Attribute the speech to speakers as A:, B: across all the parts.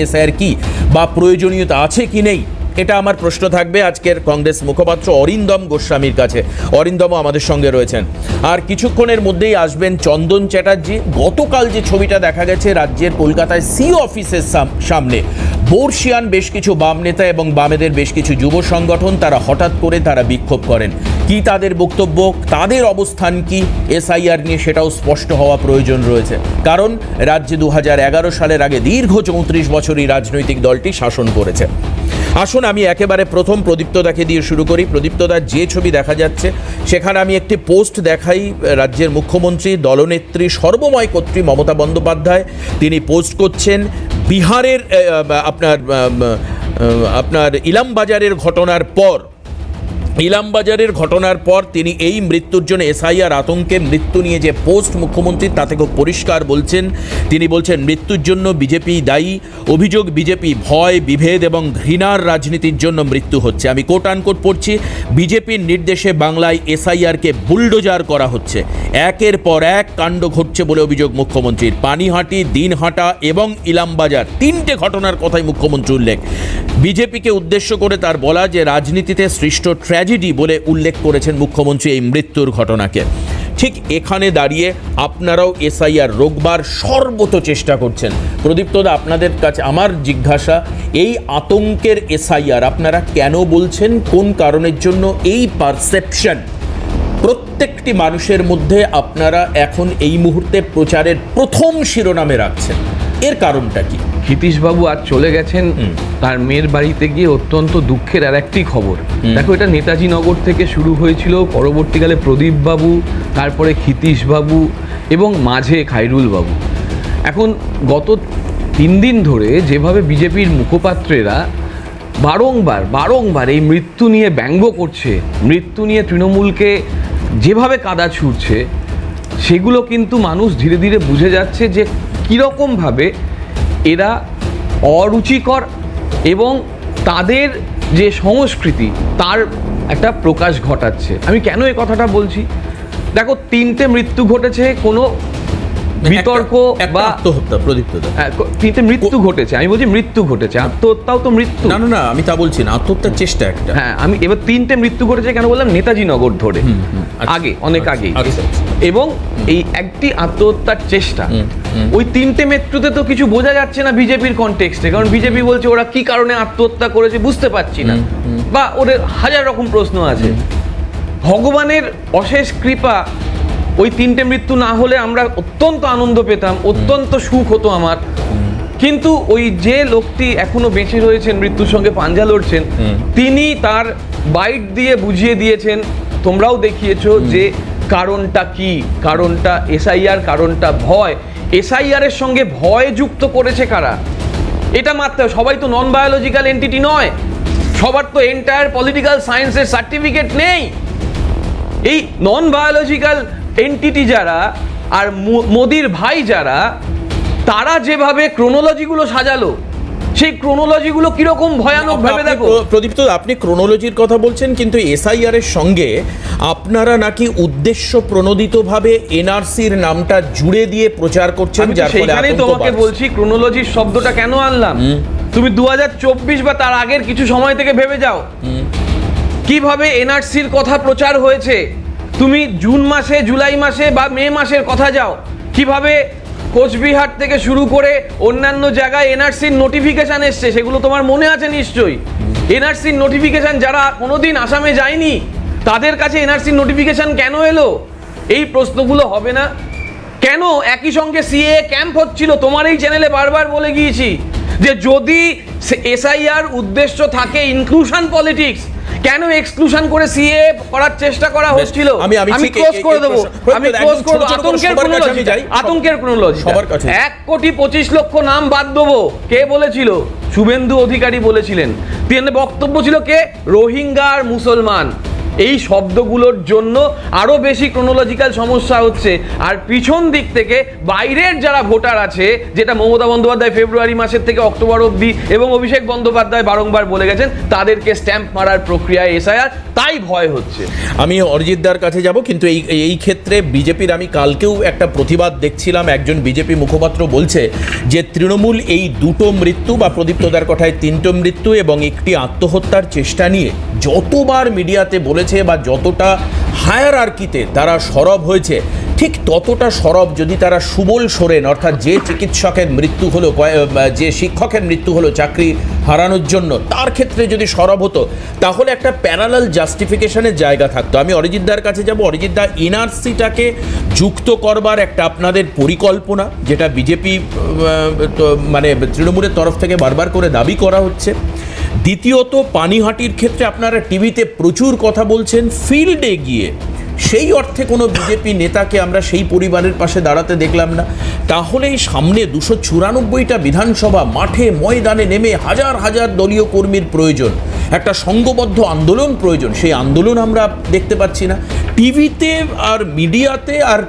A: SIR কি বা প্রয়োজনীয়তা আছে কি নেই? এটা আমার প্রশ্ন থাকবে আজকের কংগ্রেস মুখপাত্র অরিন্দম গোস্বামীর কাছে। অরিন্দমও আমাদের সঙ্গে রয়েছেন। আর কিছুক্ষণের মধ্যেই আসবেন চন্দন চ্যাটার্জি। গতকাল যে ছবিটা দেখা গেছে রাজ্যের কলকাতায় সি অফিসের সাম- সামনে। বর্ষিয়ান বেশ কিছু বাম নেতা এবং বামেদের বেশ কিছু যুব সংগঠন তারা হঠাৎ করে তারা বিক্ষোভ করেন। কি তাদের বক্তব্য, তাদের অবস্থান কি, এসআইআর নিয়ে সেটাও স্পষ্ট হওয়া প্রয়োজন রয়েছে। কারণ রাজ্যে দু হাজার এগারো সালের আগে দীর্ঘ চৌত্রিশ বছরই রাজনৈতিক দলটি শাসন করেছে। আসুন আমি একেবারে প্রথম প্রদীপ্তদাকে দিয়ে শুরু করি। প্রদীপ্তদার যে ছবি দেখা যাচ্ছে, সেখানে আমি একটি পোস্ট দেখাই রাজ্যের মুখ্যমন্ত্রী, দলনেত্রী সর্বময় কর্ত্রী মমতা বন্দ্যোপাধ্যায়। তিনি পোস্ট করছেন, বিহারের আপনার আপনার ইলামবাজারের ঘটনার পর। ইলামবাজারের ঘটনার পর তিনি এই মৃত্যুর জন্য এসআইআর আতঙ্কে মৃত্যু নিয়ে যে পোস্ট মুখ্যমন্ত্রী তাতে খুব পরিষ্কার বলছেন। তিনি বলছেন, মৃত্যুর জন্য বিজেপি দায়ী। অভিযোগ, বিজেপি ভয়, বিভেদ এবং ঘৃণার রাজনীতির জন্য মৃত্যু হচ্ছে। আমি কোট আনকোট পড়ছি, বিজেপির নির্দেশে বাংলায় এসআইআরকে বুলডোজার করা হচ্ছে। একের পর এক কাণ্ড ঘটছে বলে অভিযোগ মুখ্যমন্ত্রীর। পানিহাটি, দিনহাটা এবং ইলামবাজার তিনটে ঘটনার কথাই মুখ্যমন্ত্রী উল্লেখ। বিজেপিকে উদ্দেশ্য করে তার বলা যে, রাজনীতিতে সৃষ্ট ট্র্যাজেডি বলে উল্লেখ করেছেন মুখ্যমন্ত্রী এই মৃত্যুর ঘটনাকে। ঠিক এখানে দাঁড়িয়ে আপনারাও এসআইআর রোগবার সর্বত চেষ্টা করছেন। প্রদীপ্তদা আপনাদের কাছে আমার জিজ্ঞাসা, এই আতঙ্কের এসআইআর আপনারা কেন বলছেন? কোন কারণের জন্য? এই পারসেপশন। প্রত্যেকটি মানুষের মধ্যে আপনারা এখন এই মুহূর্তে প্রচারের প্রথম শিরোনামে রাখছেন। এর কারণটা কি?
B: ক্ষিতীশবাবু আজ চলে গেছেন তার মেয়ের বাড়িতে গিয়ে অত্যন্ত দুঃখের আর একটি খবর। দেখো এটা নেতাজি নগর থেকে শুরু হয়েছিল পরবর্তীকালে প্রদীপবাবু তারপরে ক্ষিতীশবাবু এবং মাঝে খাইরুল বাবু এখন গত তিন দিন ধরে যেভাবে বিজেপির মুখপাত্রেরা বারংবার বারংবার এই মৃত্যু নিয়ে ব্যঙ্গ করছে মৃত্যু নিয়ে তৃণমূলকে যেভাবে কাদা ছুটছে সেগুলো কিন্তু মানুষ ধীরে ধীরে বুঝে যাচ্ছে যে কীরকমভাবে এরা অরুচিকর এবং তাদের যে সংস্কৃতি, তার একটা প্রকাশ ঘটাচ্ছে। আমি কেন এই কথাটা বলছি? দেখো, তিনটে মৃত্যু ঘটেছে, কোনো বিতর্ক
A: একটা- একটা
B: বা
A: আত্মহত্যা প্রদীপ্তদা
B: হ্যাঁ, ক- তিনটে মৃত্যু ঘটেছে আমি বলছি মৃত্যু ঘটেছে আত্মহত্যাও তো মৃত্যু।
A: না না না আমি তা বলছি না আত্মহত্যার চেষ্টা একটা।
B: হ্যাঁ আমি এবার তিনটে মৃত্যু ঘটেছে কেন বললাম? নেতাজি নগর ধরে।
A: আচ্ছা,
B: আগে অনেক
A: আচ্ছা,
B: আগে
A: আচ্ছা।
B: এবং এই একটি আত্মহত্যার চেষ্টা। ওই তিনটে মৃত্যুতে তো কিছু বোঝা যাচ্ছে না বিজেপির কনটেক্সটে কারণ বিজেপি বলছে ওরা কি কারণে আত্মহত্যা করেছে বুঝতে পারছি না। বা ওদের হাজার রকম প্রশ্ন আছে। ভগবানের অশেষ কৃপা ওই তিনটে মৃত্যু না হলে আমরা অত্যন্ত আনন্দ পেতাম অত্যন্ত সুখ হতো আমার। কিন্তু ওই যে লোকটি এখনও বেঁচে রয়েছেন মৃত্যুর সঙ্গে পাঞ্জা লড়ছেন তিনি তার বাইট দিয়ে বুঝিয়ে দিয়েছেন তোমরাও দেখিয়েছো যে কারণটা কি? কারণটা এসআইআর কারণটা ভয়। এসআইআর এর সঙ্গে ভয় যুক্ত করেছে কারা? এটা মাত্র সবাই তো নন বায়োলজিক্যাল এন্টিটি নয়। সবার তো এন্টায়ার পলিটিক্যাল সায়েন্সের সার্টিফিকেট নেই। এই নন বায়োলজিক্যাল এন্টিটি যারা আর মোদির ভাই যারা তারা যেভাবে ক্রোনোলজিগুলো সাজালো সেই ক্রোনোলজিগুলো কীরকম ভয়ানক ভেবে দেখো।
A: প্র- প্রদীপ্ত আপনি ক্রোনোলজির কথা বলছেন কিন্তু এসআইআর এর সঙ্গে আপনারা নাকি উদ্দেশ্য প্রণোদিতভাবে এনআরসির নামটা জুড়ে দিয়ে প্রচার করছেন
B: আমি
A: যার ফলে আতঙ্ক
B: তোমাকে বলছি ক্রোনোলজির শব্দটা কেন আনলাম? তুমি দু হাজার চব্বিশ বা তার আগের কিছু সময় থেকে ভেবে যাও। কীভাবে এনআরসির কথা প্রচার হয়েছে? তুমি জুন মাসে, জুলাই মাসে বা মে মাসের কথা যাও। কীভাবে কোচবিহার থেকে শুরু করে অন্যান্য জায়গায় এনআরসির নোটিফিকেশন এসছে, সেগুলো তোমার মনে আছে নিশ্চয়ই? এনআরসির নোটিফিকেশান যারা কোনোদিন আসামে যায়নি, তাদের কাছে এনআরসির নোটিফিকেশান কেন এলো? এই প্রশ্নগুলো হবে না। কেন? একই সঙ্গে সিএ ক্যাম্প হচ্ছিল, তোমার এই চ্যানেলে বারবার বলে গিয়েছি। যে যদি এসআইআর উদ্দেশ্য থাকে ইনক্লুশন পলিটিক্স কেন এক্সক্লুশন করে সিএ করার চেষ্টা করা হচ্ছিল?
A: আমি- আমি
B: ক্লোজ করে দেবো। আমি ক্লোজ করে দেবো আতঙ্কের chronology
A: যাই।
B: আতঙ্কের ক্রোনোলজি
A: সবার কাছে।
B: এক কোটি পঁচিশ লক্ষ নাম বাদ দেবো। কে বলেছিল? শুভেন্দু অধিকারী বলেছিলেন। তিনি বক্তব্য ছিল কে? রোহিঙ্গা আর মুসলমান। এই শব্দগুলোর জন্য আরও বেশি ক্রোনোলজিক্যাল সমস্যা হচ্ছে। আর পিছন দিক থেকে বাইরের যারা ভোটার আছে, যেটা মমতা বন্দ্যোপাধ্যায় ফেব্রুয়ারি মাসের থেকে অক্টোবর অবধি এবং অভিষেক বন্দ্যোপাধ্যায় বারংবার বলে গেছেন, তাদেরকে স্ট্যাম্প মারার প্রক্রিয়ায় এসআইআর, তাই ভয় হচ্ছে।
A: আমি অরিজিৎদার কাছে যাব, কিন্তু এই এই ক্ষেত্রে বিজেপির আমি কালকেও একটা প্রতিবাদ দেখছিলাম, একজন বিজেপি মুখপাত্র বলছে যে তৃণমূল এই দুটো মৃত্যু বা প্রদীপ্তদার কথায় তিনটো মৃত্যু এবং একটি আত্মহত্যার চেষ্টা নিয়ে যতবার মিডিয়াতে বলেছে বা যতটা হায়ার আর্কিতে তারা সরব হয়েছে, ঠিক ততটা সরব যদি তারা সুবল সোরেন, অর্থাৎ যে চিকিৎসকের মৃত্যু হলো যে শিক্ষকের মৃত্যু হলো চাকরি হারানোর জন্য, তার ক্ষেত্রে যদি সরব হতো, তাহলে একটা প্যারালাল জাস্টিফিকেশনের জায়গা থাকতো। আমি অরিজিৎদার কাছে যাব। অরিজিৎদা এনআরসিটাকে যুক্ত করবার একটা আপনাদের পরিকল্পনা, যেটা বিজেপি মানে তৃণমূলের তরফ থেকে বারবার করে দাবি করা হচ্ছে। দ্বিতীয়ত, পানিহাটির ক্ষেত্রে আপনারা টিভিতে প্রচুর কথা বলছেন, ফিল্ডে গিয়ে। সেই অর্থে কোনো বিজেপি নেতাকে আমরা সেই পরিবারের পাশে দাঁড়াতে দেখলাম না। তাহলে সামনে দুশো চুরানব্বইটা বিধানসভা মাঠে ময়দানে নেমে হাজার হাজার দলীয় কর্মীর প্রয়োজন। একটা সংঘবদ্ধ আন্দোলন প্রয়োজন, সেই আন্দোলন আমরা দেখতে পাচ্ছি না। টিভিতে আর মিডিয়াতে আর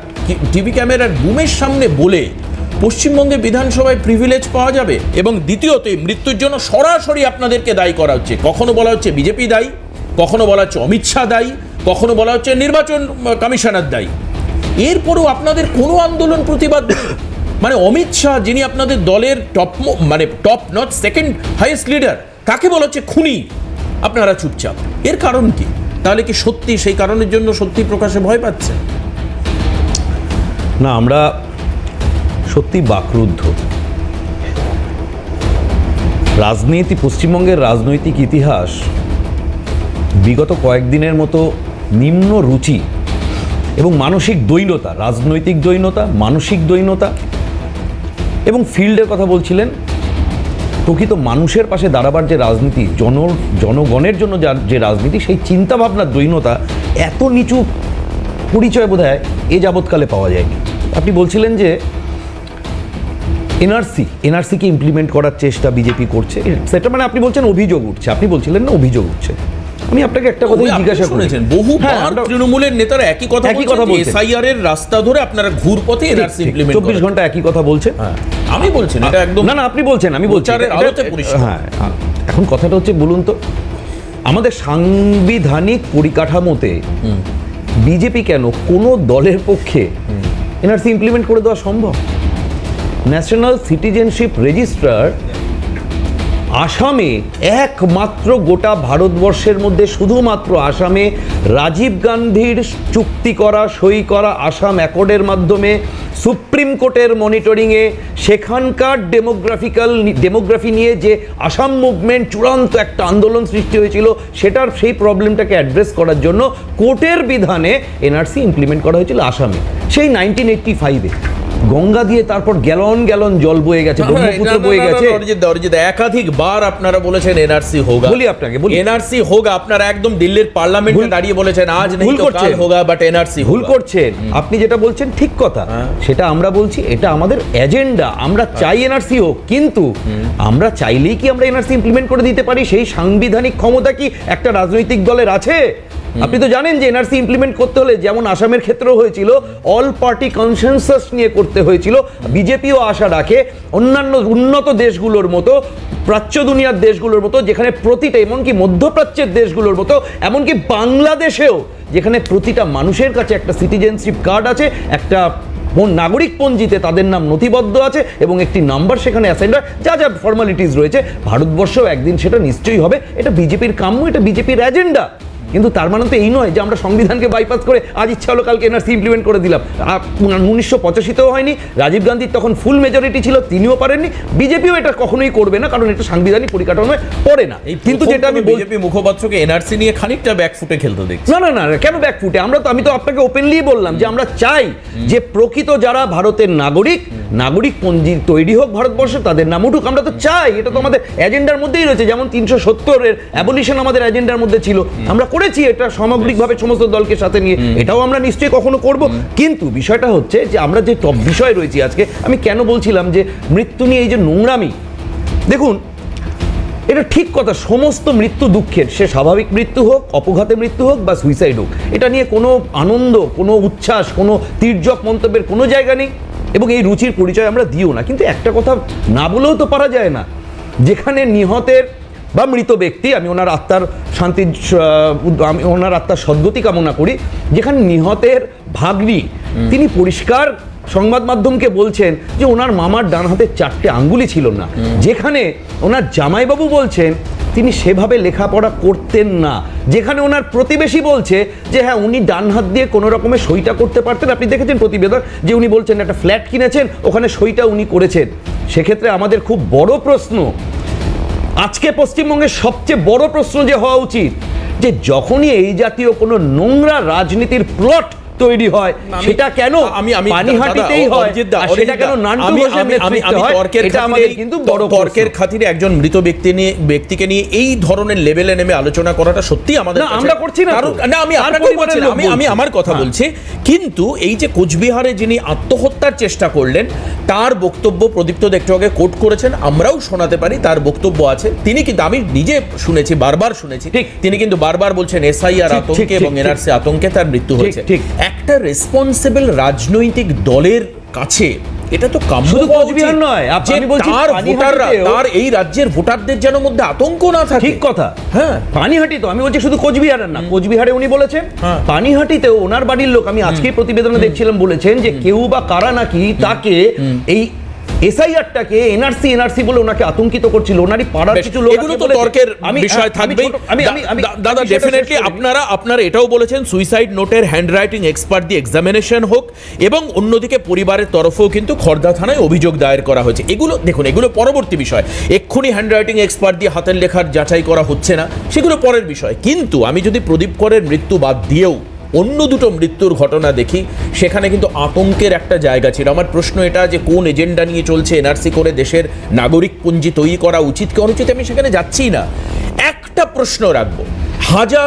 A: টিভি ক্যামেরার বুমের সামনে বলে পশ্চিমবঙ্গে বিধানসভায় প্রিভিলেজ পাওয়া যাবে এবং দ্বিতীয়ত মৃত্যুর জন্য সরাসরি আপনাদেরকে দায়ী করা হচ্ছে। কখনো বলা হচ্ছে বিজেপি দায়ী, কখনো বলা হচ্ছে অমিত শাহ দায়ী, কখনো বলা হচ্ছে নির্বাচন কমিশনার দায়ী। এরপরেও আপনাদের কোনো আন্দোলন প্রতিবাদ মানে অমিত শাহ যিনি আপনাদের দলের টপ মানে top not second highest leader কাকে বলা হচ্ছে খুনি। আপনারা চুপচাপ। এর কারণ কি? তাহলে কি সত্যি সেই কারণের জন্য সত্যি প্রকাশে ভয় পাচ্ছে?
C: না, আমরা সত্যি বাকরুদ্ধ। রাজনীতি, পশ্চিমবঙ্গের রাজনৈতিক ইতিহাস বিগত কয়েকদিনের মতো নিম্ন রুচি এবং মানসিক দৈনতা রাজনৈতিক দৈনতা মানসিক দৈনতা এবং ফিল্ডের কথা বলছিলেন, প্রকৃত মানুষের পাশে দাঁড়াবার যে রাজনীতি জন জনগণের জন্য যার যে রাজনীতি, সেই চিন্তাভাবনার দৈনতা এত নিচু পরিচয় বোধ হয় এ যাবৎকালে পাওয়া যায়নি। আপনি বলছিলেন যে এনআরসি এনআরসিকে ইমপ্লিমেন্ট করার চেষ্টা বিজেপি করছে। সেটা মানে আপনি বলছেন অভিযোগ উঠছে। আপনি বলছিলেন না অভিযোগ উঠছে। আমি আপনাকে একটা
A: কথা
C: জিজ্ঞাসা
A: করেছেন বহু
C: হ্যাঁ,
A: তৃণমূলের নেতারা একই কথা
C: একই কথা বলছেন।
A: এসআইআর এর রাস্তা ধরে আপনারা ঘুরপথে এনআরসি ইমপ্লিমেন্ট
C: চব্বিশ ঘণ্টা একই কথা বলছে
A: আমি বলছেন এটা একদম
C: না না আপনি বলছেন আমি বলছি। হ্যাঁ হ্যাঁ। এখন কথাটা হচ্ছে বলুন তো আমাদের সাংবিধানিক পরিকাঠামোতে বিজেপি কেন কোনো দলের পক্ষে এনআরসি ইমপ্লিমেন্ট করে দেওয়া সম্ভব? ন্যাশনাল সিটিজেনশিপ রেজিস্ট্রার আসামে একমাত্র গোটা ভারতবর্ষের মধ্যে শুধুমাত্র আসামে রাজীব গান্ধীর চুক্তি করা, সই করা আসাম অ্যাকর্ডের মাধ্যমে সুপ্রিম কোর্টের মনিটরিংয়ে সেখানকার ডেমোগ্রাফিক্যাল ডেমোগ্রাফি নিয়ে যে আসাম মুভমেন্ট চূড়ান্ত একটা আন্দোলন সৃষ্টি হয়েছিল, সেটার সেই প্রবলেমটাকে অ্যাড্রেস করার জন্য কোর্টের বিধানে এনআরসি ইমপ্লিমেন্ট করা হয়েছিল আসামে, সেই নাইনটিন এইটটি ফাইভে গঙ্গা দিয়ে তারপর গ্যালন গ্যালন জল বয়ে গেছে ব্রহ্মপুত্র বয়ে গেছে।
A: অরিজিৎ অরিজিৎ একাধিক বার আপনারা বলেছেন এনআরসি হোগা।
C: বলি আপনাকে, বলি।
A: এনআরসি হোগা আপনারা একদম দিল্লির পার্লামেন্টে দাঁড়িয়ে বলেছেন আজ নেই
C: ভুল
A: তো কাল
C: করছেন।
A: হোগা বাট এনআরসি
C: ভুল করছেন। আপনি যেটা বলছেন ঠিক কথা।
A: হ্যাঁ।
C: সেটা আমরা বলছি এটা আমাদের এজেন্ডা। আমরা চাই এনআরসি হোক কিন্তু আমরা চাইলেই কি আমরা এনআরসি ইমপ্লিমেন্ট করে দিতে পারি? সেই সাংবিধানিক ক্ষমতা কি একটা রাজনৈতিক দলের আছে? আপনি তো জানেন যে এনআরসি ইমপ্লিমেন্ট করতে হলে যেমন আসামের ক্ষেত্রেও হয়েছিল অল পার্টি কনসেনসাস নিয়ে করতে হয়েছিল, বিজেপিও আশা রাখে, অন্যান্য উন্নত দেশগুলোর মতো, প্রাচ্য দুনিয়ার দেশগুলোর মতো, যেখানে প্রতিটা, এমনকি মধ্যপ্রাচ্যের দেশগুলোর মতো, এমনকি বাংলাদেশেও, যেখানে প্রতিটা মানুষের কাছে একটা সিটিজেনশিপ কার্ড আছে, একটা নাগরিক পঞ্জিতে তাদের নাম নথিবদ্ধ আছে, এবং একটি নাম্বার সেখানে অ্যাসাইন্ড যা যা ফর্মালিটিস রয়েছে, ভারতবর্ষেও একদিন সেটা নিশ্চয়ই হবে, এটা বিজেপির কাম্য, এটা বিজেপির এজেন্ডা কিন্তু তার মানে তো এই নয় যে আমরা সংবিধানকে বাইপাস করে আজ ইচ্ছা হলো কালকে এনআরসি ইমপ্লিমেন্ট করে দিলাম। উনিশশো পঁচাশিতেও হয়নি। রাজীব গান্ধীর তখন ফুল মেজরিটি ছিল তিনিও পারেননি। বিজেপিও এটা কখনোই করবে না কারণ এটা সাংবিধানিক পরিকাঠামোয় পড়ে না। কিন্তু যেটা আমি
A: বিজেপি মুখপাত্রকে এনআরসি নিয়ে খানিকটা ব্যাকফুটে খেলতে দেখছি।
C: না না না না, কেন ব্যাকফুটে আমরা তো আমি তো আপনাকে ওপেনলি বললাম যে আমরা চাই যে প্রকৃত যারা ভারতের নাগরিক নাগরিক পঞ্জি তৈরি হোক ভারতবর্ষে তাদের নাম উঠুক। আমরা তো চাই এটা তো আমাদের এজেন্ডার মধ্যেই রয়েছে। যেমন তিনশো সত্তরের অ্যাবলিশন আমাদের এজেন্ডার মধ্যে ছিল। আমরা করেছি এটা সামগ্রিকভাবে সমস্ত দলকে সাথে নিয়ে এটাও আমরা নিশ্চয়ই কখনো করব। কিন্তু বিষয়টা হচ্ছে যে আমরা যে টপ বিষয় রয়েছি আজকে আমি কেন বলছিলাম যে মৃত্যু নিয়ে এই যে নোংরামি দেখুন এটা ঠিক কথা সমস্ত মৃত্যু দুঃখের সে স্বাভাবিক মৃত্যু হোক অপঘাতে মৃত্যু হোক বা সুইসাইড হোক এটা নিয়ে কোনো আনন্দ কোনো উচ্ছ্বাস কোনো তীর্যক মন্তব্যের কোনো জায়গা নেই এবং এই রুচির পরিচয় আমরা দিও না। কিন্তু একটা কথা না বলেও তো পারা যায় না যেখানে নিহতের বা মৃত ব্যক্তি আমি ওনার আত্মার শান্তি আমি ওনার আত্মার সদ্গতি কামনা করি যেখানে নিহতের ভাগ্নি তিনি পরিষ্কার সংবাদ মাধ্যমকে বলছেন যে ওনার মামার ডান হাতের চারটে আঙ্গুলি ছিল না। যেখানে ওনার জামাইবাবু বলছেন তিনি সেভাবে লেখাপড়া করতেন না। যেখানে ওনার প্রতিবেশী বলছে যে হ্যাঁ উনি ডান হাত দিয়ে কোনো রকমের সইটা করতে পারতেন। আপনি দেখেছেন প্রতিবেদন যে উনি বলছেন একটা ফ্ল্যাট কিনেছেন ওখানে সইটা উনি করেছেন। সেক্ষেত্রে আমাদের খুব বড় প্রশ্ন আজকে পশ্চিমবঙ্গের সবচেয়ে বড় প্রশ্ন যে হওয়া উচিত, যে যখনই এই জাতীয় কোনো নোংরা রাজনীতির প্লট তৈরি হয় সেটা কেন?
A: আমি আমি
C: পানিহাটিতেই হয় সেটা কেন নান্টু
A: আমি আমি
C: নেতৃত্বে হয়?
A: তর্কের
C: এটা আমাদের কিন্তু বড়
A: তর্কের খাতিরে একজন মৃত ব্যক্তি নিয়ে ব্যক্তিকে নিয়ে এই ধরনের লেভেলে নেমে আলোচনা করাটা সত্যি আমাদের
C: না, আমরা করছি না
A: কারণ- না আমি আপনাকে বলছি আমি আমি আমার কথা
C: হ্যাঁ।
A: বলছি। কিন্তু এই যে কোচবিহারে যিনি আত্মহত্যার চেষ্টা করলেন তার বক্তব্য প্রদীপ্ত দা একটু আগে কোট করেছেন আমরাও শোনাতে পারি তার বক্তব্য আছে। তিনি কিন্তু আমি নিজে শুনেছি বারবার শুনেছি।
C: ঠিক।
A: তিনি কিন্তু বারবার বলছেন এসআইআর আতঙ্কে এবং এনআরসি আতঙ্কে তার মৃত্যু হয়েছে।
C: ঠিক।
A: একটা রেসপন্সিবল রাজনৈতিক দলের কাছে এটা তো কাম্য
C: কোচবিহার নয়, আপনি বলছি
A: তার ভোটাররা তার এই রাজ্যের ভোটারদের যেন মধ্যে আতঙ্ক না থাকে।
C: ঠিক কথা।
A: হ্যাঁ।
C: পানিহাটি তো আমি বলছি শুধু কোচবিহারের না কোচবিহারে উনি বলেছেন
A: পানিহাটিতে
C: পানিহাটিতেও ওনার বাড়ির লোক আমি আজকে প্রতিবেদনে দেখছিলাম বলেছেন যে কেউ বা কারা নাকি তাকে এই এসআইআরটাকে এনআরসি এনআরসি বলে ওনাকে আতঙ্কিত করছিল। ওনারই পাড়ার কিছু লোক
A: এগুলো তো তর্কের বিষয়
C: ছোট- আমি
A: দাদা ডেফিনেটলি আপনারা আপনারা এটাও বলেছেন সুইসাইড নোটের হ্যান্ডরাইটিং এক্সপার্ট দিয়ে এক্সামিনেশন হোক এবং অন্যদিকে পরিবারের তরফেও কিন্তু খর্দা থানায় অভিযোগ দায়ের করা হয়েছে। এগুলো দেখুন এগুলো পরবর্তী বিষয়। এক্ষুনি হ্যান্ডরাইটিং এক্সপার্ট দিয়ে হাতের লেখার যাচাই করা হচ্ছে না সেগুলো পরের বিষয়। কিন্তু আমি যদি প্রদীপ করের মৃত্যু বাদ দিয়েও অন্য দুটো মৃত্যুর ঘটনা দেখি। সেখানে কিন্তু আতঙ্কের একটা জায়গা ছিল। আমার প্রশ্ন এটা যে কোন এজেন্ডা নিয়ে চলছে এনআরসি করে দেশের নাগরিক পুঞ্জি তৈরি করা উচিত কি অনুচিত? আমি সেখানে যাচ্ছি না। একটা প্রশ্ন রাখব। হাজার